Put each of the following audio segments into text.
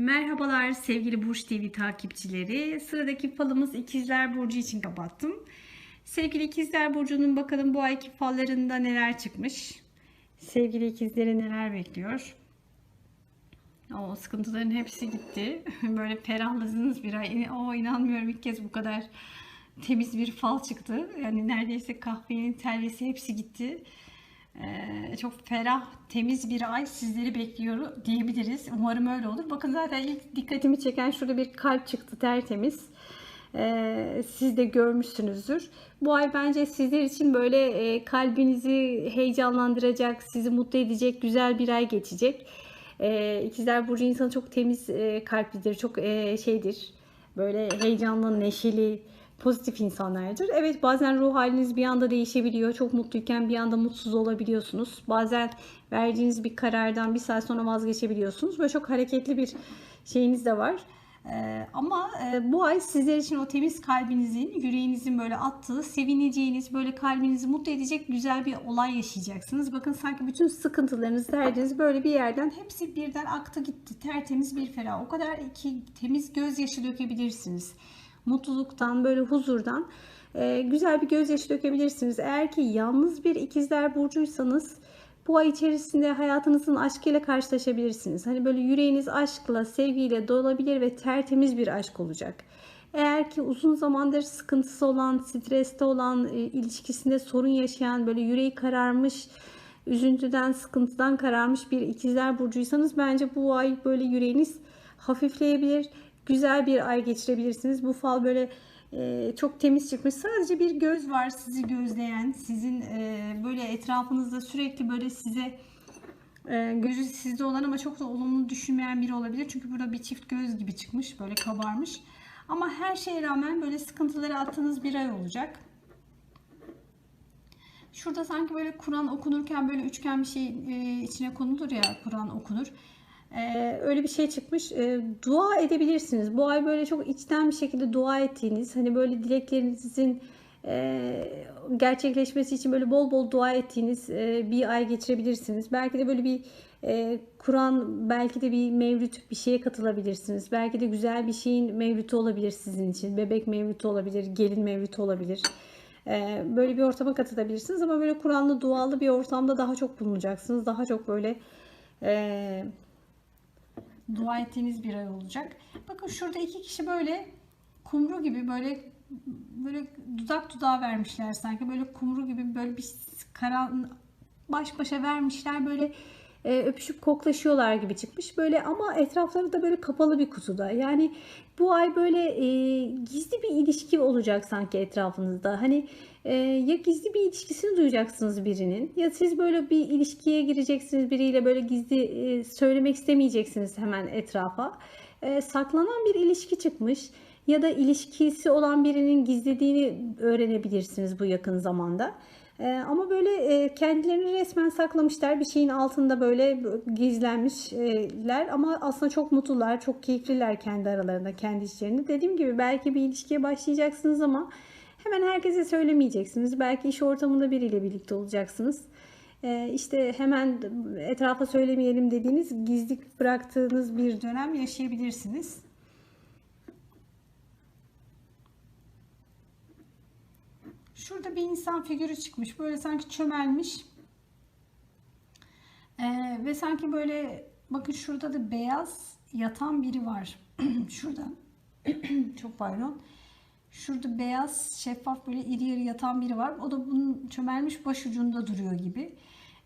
Merhabalar sevgili Burç TV takipçileri. Sıradaki falımız İkizler Burcu için kapattım. Sevgili İkizler Burcu'nun bakalım bu ayki fallarında neler çıkmış. Sevgili İkizleri neler bekliyor. O sıkıntıların hepsi gitti. Böyle ferahladınız bir ay. O inanmıyorum ilk kez bu kadar temiz bir fal çıktı. Yani neredeyse kahvenin telvesi hepsi gitti. Ee, çok ferah, temiz bir ay sizleri bekliyor diyebiliriz. Umarım öyle olur. Bakın zaten ilk dikkatimi çeken şurada bir kalp çıktı tertemiz. Ee, siz de görmüşsünüzdür. Bu ay bence sizler için böyle e, kalbinizi heyecanlandıracak, sizi mutlu edecek güzel bir ay geçecek. Ee, İkizler Burcu insanı çok temiz e, kalplidir, çok e, şeydir. Böyle heyecanlı, neşeli, pozitif insanlardır. Evet bazen ruh haliniz bir anda değişebiliyor. Çok mutluyken bir anda mutsuz olabiliyorsunuz. Bazen verdiğiniz bir karardan bir saat sonra vazgeçebiliyorsunuz. Böyle çok hareketli bir şeyiniz de var. Ee, ama e, bu ay sizler için o temiz kalbinizin, yüreğinizin böyle attığı, sevineceğiniz, böyle kalbinizi mutlu edecek güzel bir olay yaşayacaksınız. Bakın sanki bütün sıkıntılarınız, derdiniz böyle bir yerden hepsi birden aktı gitti. Tertemiz bir ferah. O kadar iki temiz gözyaşı dökebilirsiniz mutluluktan, böyle huzurdan e, güzel bir gözyaşı dökebilirsiniz. Eğer ki yalnız bir ikizler burcuysanız bu ay içerisinde hayatınızın aşkıyla karşılaşabilirsiniz. Hani böyle yüreğiniz aşkla, sevgiyle dolabilir ve tertemiz bir aşk olacak. Eğer ki uzun zamandır sıkıntısı olan, streste olan, e, ilişkisinde sorun yaşayan, böyle yüreği kararmış, üzüntüden, sıkıntıdan kararmış bir ikizler burcuysanız bence bu ay böyle yüreğiniz hafifleyebilir güzel bir ay geçirebilirsiniz. Bu fal böyle e, çok temiz çıkmış. Sadece bir göz var sizi gözleyen, sizin e, böyle etrafınızda sürekli böyle size e, gözü sizde olan ama çok da olumlu düşünmeyen biri olabilir. Çünkü burada bir çift göz gibi çıkmış, böyle kabarmış. Ama her şeye rağmen böyle sıkıntıları attığınız bir ay olacak. Şurada sanki böyle Kur'an okunurken böyle üçgen bir şey e, içine konulur ya Kur'an okunur. Ee, öyle bir şey çıkmış. Ee, dua edebilirsiniz. Bu ay böyle çok içten bir şekilde dua ettiğiniz, hani böyle dileklerinizin e, gerçekleşmesi için böyle bol bol dua ettiğiniz e, bir ay geçirebilirsiniz. Belki de böyle bir e, Kur'an, belki de bir mevlüt bir şeye katılabilirsiniz. Belki de güzel bir şeyin mevlütü olabilir sizin için. Bebek mevlütü olabilir, gelin mevlütü olabilir. Böyle bir ortama katılabilirsiniz ama böyle Kur'anlı, dualı bir ortamda daha çok bulunacaksınız. Daha çok böyle e, dua ettiğiniz bir ay olacak. Bakın şurada iki kişi böyle kumru gibi böyle böyle dudak dudağa vermişler sanki böyle kumru gibi böyle bir karan baş başa vermişler böyle e, öpüşüp koklaşıyorlar gibi çıkmış. Böyle ama etrafları da böyle kapalı bir kutuda. Yani bu ay böyle e, gizli bir ilişki olacak sanki etrafınızda. Hani e, ya gizli bir ilişkisini duyacaksınız birinin ya siz böyle bir ilişkiye gireceksiniz biriyle böyle gizli e, söylemek istemeyeceksiniz hemen etrafa. E, saklanan bir ilişki çıkmış ya da ilişkisi olan birinin gizlediğini öğrenebilirsiniz bu yakın zamanda. Ee, ama böyle e, kendilerini resmen saklamışlar. Bir şeyin altında böyle gizlenmişler ama aslında çok mutlular, çok keyifliler kendi aralarında, kendi içlerinde. Dediğim gibi belki bir ilişkiye başlayacaksınız ama hemen herkese söylemeyeceksiniz. Belki iş ortamında biriyle birlikte olacaksınız. Ee, işte hemen etrafa söylemeyelim dediğiniz gizli bıraktığınız bir dönem yaşayabilirsiniz. Şurada bir insan figürü çıkmış. Böyle sanki çömelmiş. Ee, ve sanki böyle bakın şurada da beyaz yatan biri var. şurada. Çok pardon. Şurada beyaz şeffaf böyle iri iri yatan biri var. O da bunun çömelmiş başucunda duruyor gibi.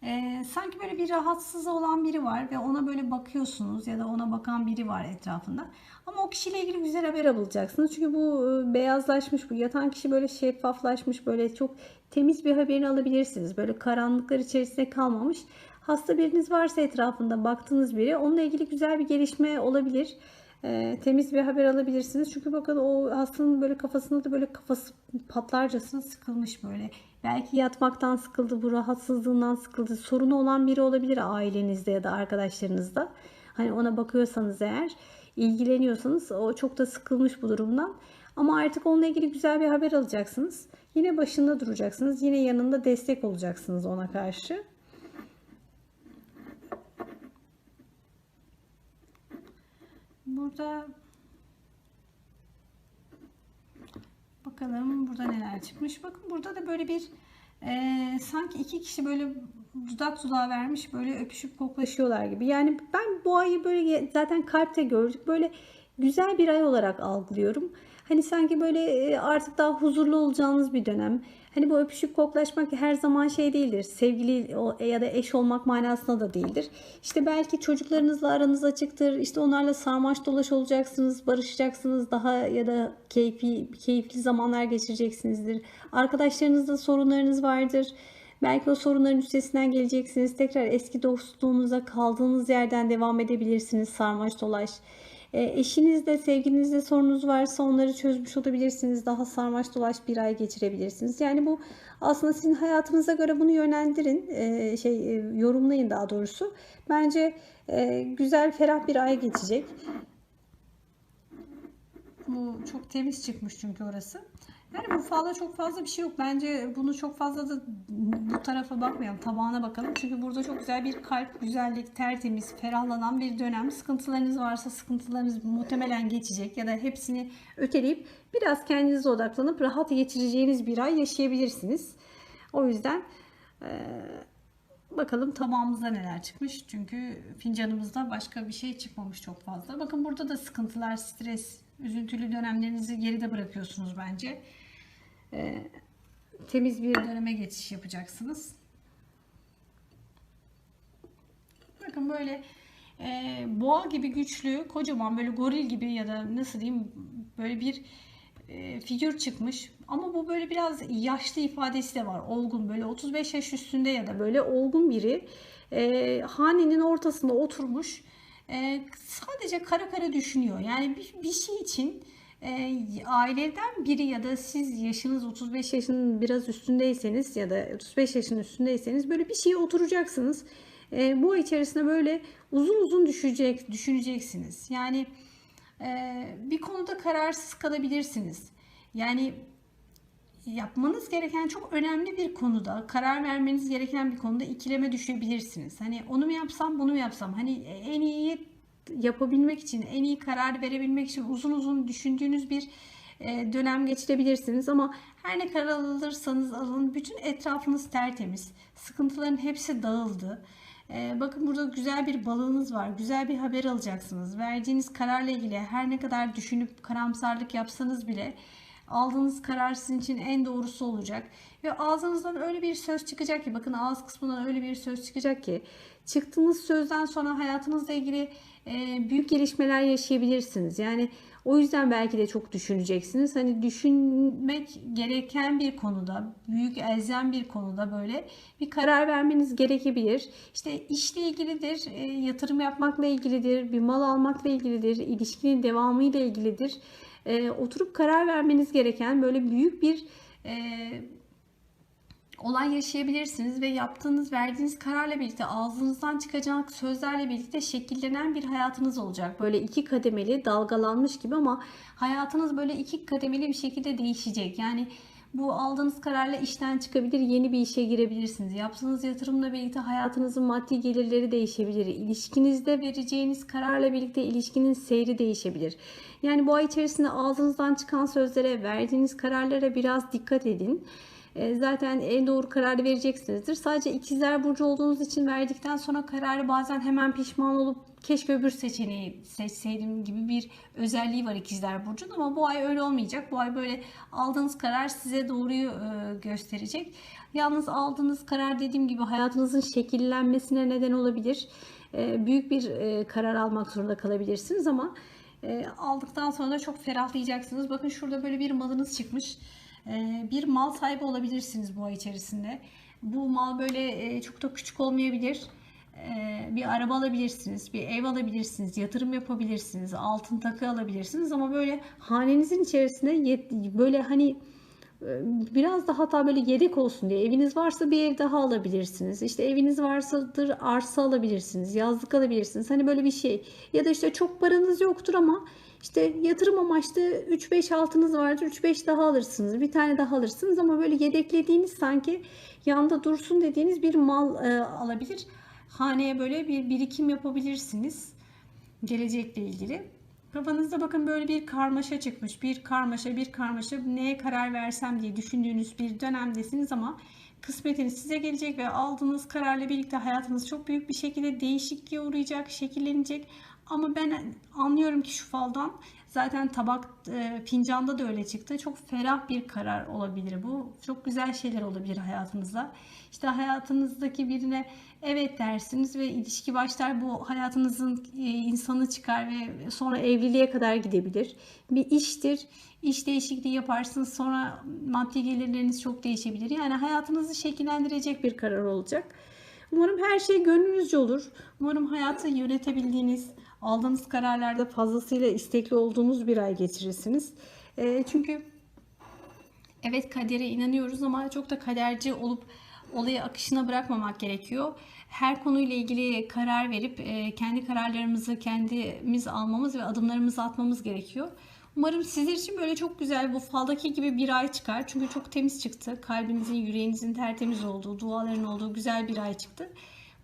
Ee, sanki böyle bir rahatsız olan biri var ve ona böyle bakıyorsunuz ya da ona bakan biri var etrafında. Ama o kişiyle ilgili güzel haber alacaksınız. Çünkü bu e, beyazlaşmış, bu yatan kişi böyle şeffaflaşmış, böyle çok temiz bir haberini alabilirsiniz. Böyle karanlıklar içerisinde kalmamış. Hasta biriniz varsa etrafında baktığınız biri onunla ilgili güzel bir gelişme olabilir. E, temiz bir haber alabilirsiniz. Çünkü bakın o hastanın böyle kafasında da böyle kafası patlarcasına sıkılmış böyle. Belki yatmaktan sıkıldı, bu rahatsızlığından sıkıldı. Sorunu olan biri olabilir ailenizde ya da arkadaşlarınızda. Hani ona bakıyorsanız eğer, ilgileniyorsanız o çok da sıkılmış bu durumdan. Ama artık onunla ilgili güzel bir haber alacaksınız. Yine başında duracaksınız. Yine yanında destek olacaksınız ona karşı. Burada bakalım burada neler çıkmış. Bakın burada da böyle bir e, sanki iki kişi böyle dudak dudağa vermiş böyle öpüşüp koklaşıyorlar gibi. Yani ben bu ayı böyle zaten kalpte gördük. Böyle güzel bir ay olarak algılıyorum. Hani sanki böyle e, artık daha huzurlu olacağınız bir dönem. Hani bu öpüşüp koklaşmak her zaman şey değildir. Sevgili o- ya da eş olmak manasında da değildir. İşte belki çocuklarınızla aranız açıktır. İşte onlarla sarmaş dolaş olacaksınız, barışacaksınız. Daha ya da keyfi, keyifli zamanlar geçireceksinizdir. Arkadaşlarınızla sorunlarınız vardır. Belki o sorunların üstesinden geleceksiniz. Tekrar eski dostluğunuza kaldığınız yerden devam edebilirsiniz sarmaş dolaş. E, eşinizle, sevgilinizle sorunuz varsa onları çözmüş olabilirsiniz. Daha sarmaş dolaş bir ay geçirebilirsiniz. Yani bu aslında sizin hayatınıza göre bunu yönlendirin. E, şey e, yorumlayın daha doğrusu. Bence güzel, ferah bir ay geçecek. Bu çok temiz çıkmış çünkü orası. Yani bu çok fazla bir şey yok. Bence bunu çok fazla da bu tarafa bakmayalım. Tabağına bakalım. Çünkü burada çok güzel bir kalp, güzellik, tertemiz, ferahlanan bir dönem. Sıkıntılarınız varsa sıkıntılarınız muhtemelen geçecek. Ya da hepsini öteleyip biraz kendinize odaklanıp rahat geçireceğiniz bir ay yaşayabilirsiniz. O yüzden eee, Bakalım tabağımızda neler çıkmış. Çünkü fincanımızda başka bir şey çıkmamış çok fazla. Bakın burada da sıkıntılar, stres, üzüntülü dönemlerinizi geride bırakıyorsunuz bence. Ee, temiz bir döneme geçiş yapacaksınız. Bakın böyle e, boğa gibi güçlü, kocaman böyle goril gibi ya da nasıl diyeyim böyle bir e, figür çıkmış. Ama bu böyle biraz yaşlı ifadesi de var. Olgun böyle 35 yaş üstünde ya da böyle olgun biri e, hanenin ortasında oturmuş. E, sadece kara kara düşünüyor. Yani bir, bir şey için e, aileden biri ya da siz yaşınız 35 yaşının biraz üstündeyseniz ya da 35 yaşın üstündeyseniz böyle bir şeye oturacaksınız. E, bu ay içerisinde böyle uzun uzun düşecek, düşüneceksiniz. Yani e, bir konuda kararsız kalabilirsiniz. Yani yapmanız gereken çok önemli bir konuda, karar vermeniz gereken bir konuda ikileme düşebilirsiniz. Hani onu mu yapsam, bunu mu yapsam? Hani en iyi yapabilmek için, en iyi karar verebilmek için uzun uzun düşündüğünüz bir e, dönem geçirebilirsiniz ama her ne karar alırsanız alın bütün etrafınız tertemiz. Sıkıntıların hepsi dağıldı. E, bakın burada güzel bir balığınız var. Güzel bir haber alacaksınız. Verdiğiniz kararla ilgili her ne kadar düşünüp karamsarlık yapsanız bile aldığınız karar sizin için en doğrusu olacak. Ve ağzınızdan öyle bir söz çıkacak ki bakın ağız kısmından öyle bir söz çıkacak ki çıktığınız sözden sonra hayatınızla ilgili e, büyük gelişmeler yaşayabilirsiniz. Yani o yüzden belki de çok düşüneceksiniz. Hani düşünmek gereken bir konuda, büyük elzem bir konuda böyle bir karar vermeniz gerekebilir. İşte işle ilgilidir, e, yatırım yapmakla ilgilidir, bir mal almakla ilgilidir, ilişkinin devamıyla ilgilidir. E, oturup karar vermeniz gereken böyle büyük bir olay yaşayabilirsiniz ve yaptığınız, verdiğiniz kararla birlikte ağzınızdan çıkacak sözlerle birlikte şekillenen bir hayatınız olacak. Böyle iki kademeli, dalgalanmış gibi ama hayatınız böyle iki kademeli bir şekilde değişecek. Yani bu aldığınız kararla işten çıkabilir, yeni bir işe girebilirsiniz. Yaptığınız yatırımla birlikte hayatınızın maddi gelirleri değişebilir. İlişkinizde vereceğiniz kararla birlikte ilişkinin seyri değişebilir. Yani bu ay içerisinde ağzınızdan çıkan sözlere, verdiğiniz kararlara biraz dikkat edin. E, zaten en doğru kararı vereceksinizdir. Sadece ikizler burcu olduğunuz için verdikten sonra kararı bazen hemen pişman olup keşke öbür seçeneği seçseydim gibi bir özelliği var ikizler burcunun ama bu ay öyle olmayacak. Bu ay böyle aldığınız karar size doğruyu e, gösterecek. Yalnız aldığınız karar dediğim gibi hayatınızın şekillenmesine neden olabilir. E, büyük bir karar almak zorunda kalabilirsiniz ama aldıktan sonra da çok ferahlayacaksınız. Bakın şurada böyle bir malınız çıkmış. E, bir mal sahibi olabilirsiniz bu ay içerisinde. Bu mal böyle e, çok da küçük olmayabilir. E, bir araba alabilirsiniz, bir ev alabilirsiniz, yatırım yapabilirsiniz, altın takı alabilirsiniz ama böyle hanenizin içerisinde böyle hani e, biraz da hatta böyle yedek olsun diye eviniz varsa bir ev daha alabilirsiniz. İşte eviniz varsadır arsa alabilirsiniz, yazlık alabilirsiniz. Hani böyle bir şey. Ya da işte çok paranız yoktur ama işte yatırım amaçlı 3-5 altınız vardır. 3-5 daha alırsınız. Bir tane daha alırsınız ama böyle yedeklediğiniz sanki yanda dursun dediğiniz bir mal e, alabilir. Haneye böyle bir birikim yapabilirsiniz. Gelecekle ilgili. Kafanızda bakın böyle bir karmaşa çıkmış. Bir karmaşa, bir karmaşa. Neye karar versem diye düşündüğünüz bir dönemdesiniz ama kısmetiniz size gelecek ve aldığınız kararla birlikte hayatınız çok büyük bir şekilde değişikliğe uğrayacak, şekillenecek. Ama ben anlıyorum ki şu faldan zaten tabak e, fincanda da öyle çıktı. Çok ferah bir karar olabilir bu. Çok güzel şeyler olabilir hayatınızda. İşte hayatınızdaki birine evet dersiniz ve ilişki başlar. Bu hayatınızın e, insanı çıkar ve sonra evliliğe kadar gidebilir. Bir iştir. İş değişikliği yaparsınız. Sonra maddi gelirleriniz çok değişebilir. Yani hayatınızı şekillendirecek bir karar olacak. Umarım her şey gönlünüzce olur. Umarım hayatı yönetebildiğiniz, aldığınız kararlarda fazlasıyla istekli olduğunuz bir ay geçirirsiniz. E, çünkü evet kadere inanıyoruz ama çok da kaderci olup olayı akışına bırakmamak gerekiyor. Her konuyla ilgili karar verip e, kendi kararlarımızı kendimiz almamız ve adımlarımızı atmamız gerekiyor. Umarım sizler için böyle çok güzel bu faldaki gibi bir ay çıkar. Çünkü çok temiz çıktı. Kalbinizin, yüreğinizin tertemiz olduğu, duaların olduğu güzel bir ay çıktı.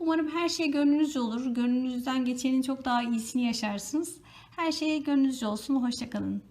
Umarım her şey gönlünüzce olur. Gönlünüzden geçenin çok daha iyisini yaşarsınız. Her şey gönlünüzce olsun. Hoşçakalın.